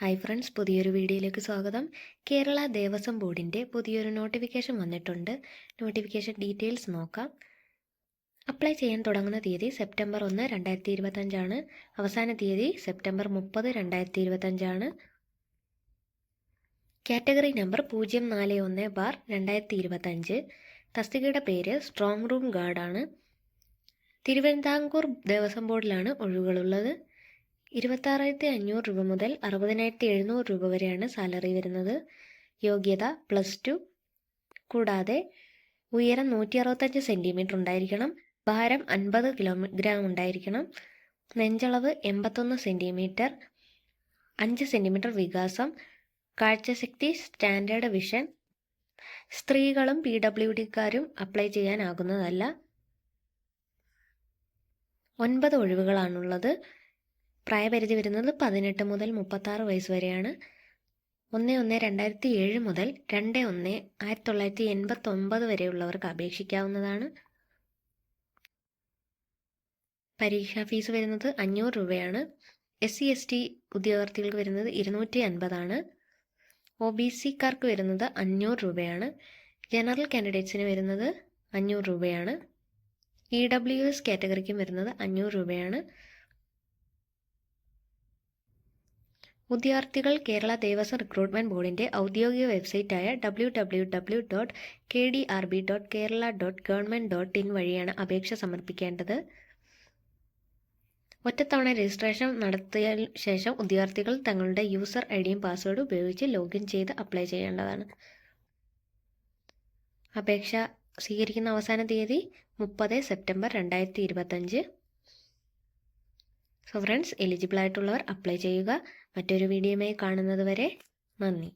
Hi friends പുതിയൊരു വീഡിയോയിലേക്ക് സ്വാഗതം. കേരള ദേവസ്വം ബോർഡിന്റെ പുതിയൊരു നോട്ടിഫിക്കേഷൻ വന്നിട്ടുണ്ട്. നോട്ടിഫിക്കേഷൻ ഡീറ്റെയിൽസ് നോക്കാം. അപ്ലൈ ചെയ്യാൻ തുടങ്ങുന്ന തീയതി സെപ്റ്റംബർ ഒന്ന് രണ്ടായിരത്തി ഇരുപത്തഞ്ചാണ് അവസാന തീയതി സെപ്റ്റംബർ മുപ്പത് രണ്ടായിരത്തി ഇരുപത്തഞ്ചാണ് കാറ്റഗറി നമ്പർ പൂജ്യം നാല് ഒന്ന് ബാർ രണ്ടായിരത്തി ഇരുപത്തഞ്ച് തസ്തികയുടെ പേര് സ്ട്രോങ് റൂം ഗാർഡാണ്. തിരുവനന്തപുരം ദേവസ്വം ബോർഡിലാണ് ഒഴിവുകളുള്ളത്. ഇരുപത്താറായിരത്തി അഞ്ഞൂറ് രൂപ മുതൽ അറുപതിനായിരത്തി എഴുന്നൂറ് രൂപ വരെയാണ് സാലറി വരുന്നത്. യോഗ്യത പ്ലസ് ടു. കൂടാതെ ഉയരം നൂറ്റി അറുപത്തഞ്ച് സെന്റിമീറ്റർ ഉണ്ടായിരിക്കണം. ഭാരം അൻപത് കിലോഗ്രാം ഉണ്ടായിരിക്കണം. നെഞ്ചളവ് എൺപത്തൊന്ന് സെന്റിമീറ്റർ അഞ്ച് സെന്റിമീറ്റർ വികാസം. കാഴ്ചശക്തി സ്റ്റാൻഡേർഡ് വിഷൻ. സ്ത്രീകളും പി ഡബ്ല്യു ഡിക്കാരും അപ്ലൈ ചെയ്യാനാകുന്നതല്ല. ഒൻപത് ഒഴിവുകളാണുള്ളത്. പ്രായപരിധി വരുന്നത് പതിനെട്ട് മുതൽ മുപ്പത്താറ് വയസ്സ് വരെയാണ്. ഒന്ന് ഒന്ന് രണ്ടായിരത്തി ഏഴ് മുതൽ രണ്ട് ഒന്ന് ആയിരത്തി തൊള്ളായിരത്തി എൺപത്തി ഒമ്പത് വരെയുള്ളവർക്ക് അപേക്ഷിക്കാവുന്നതാണ്. പരീക്ഷാ ഫീസ് വരുന്നത് അഞ്ഞൂറ് രൂപയാണ്. എസ് സി എസ് ടി ഉദ്യോഗാർത്ഥികൾക്ക് വരുന്നത് ഇരുന്നൂറ്റി അൻപതാണ്. ഒ ബി സിക്കാർക്ക് വരുന്നത് അഞ്ഞൂറ് രൂപയാണ്. ജനറൽ കാൻഡിഡേറ്റ്സിന് വരുന്നത് അഞ്ഞൂറ് രൂപയാണ്. ഇ ഡബ്ല്യു എസ് കാറ്റഗറിക്കും വരുന്നത് അഞ്ഞൂറ് രൂപയാണ്. ഉദ്യോഗാർത്ഥികൾ കേരള ദേവസ്വം റിക്രൂട്ട്മെന്റ് ബോർഡിന്റെ ഔദ്യോഗിക വെബ്സൈറ്റായ W W W dot K D R B dot Kerala dot government dot in വഴിയാണ് അപേക്ഷ സമർപ്പിക്കേണ്ടത്. ഒറ്റത്തവണ രജിസ്ട്രേഷൻ നടത്തിയ ശേഷം ഉദ്യോഗാർത്ഥികൾ തങ്ങളുടെ യൂസർ ഐ ഡിയും പാസ്വേഡും ഉപയോഗിച്ച് ലോഗിൻ ചെയ്ത് അപ്ലൈ ചെയ്യേണ്ടതാണ്. അപേക്ഷ സ്വീകരിക്കുന്ന അവസാന തീയതി മുപ്പത് സെപ്റ്റംബർ രണ്ടായിരത്തി ഇരുപത്തഞ്ച്. സോ ഫ്രണ്ട്സ് എലിജിബിൾ ആയിട്ടുള്ളവർ അപ്ലൈ ചെയ്യുക. മറ്റൊരു വീഡിയോയുമായി കാണുന്നത് വരെ നന്ദി.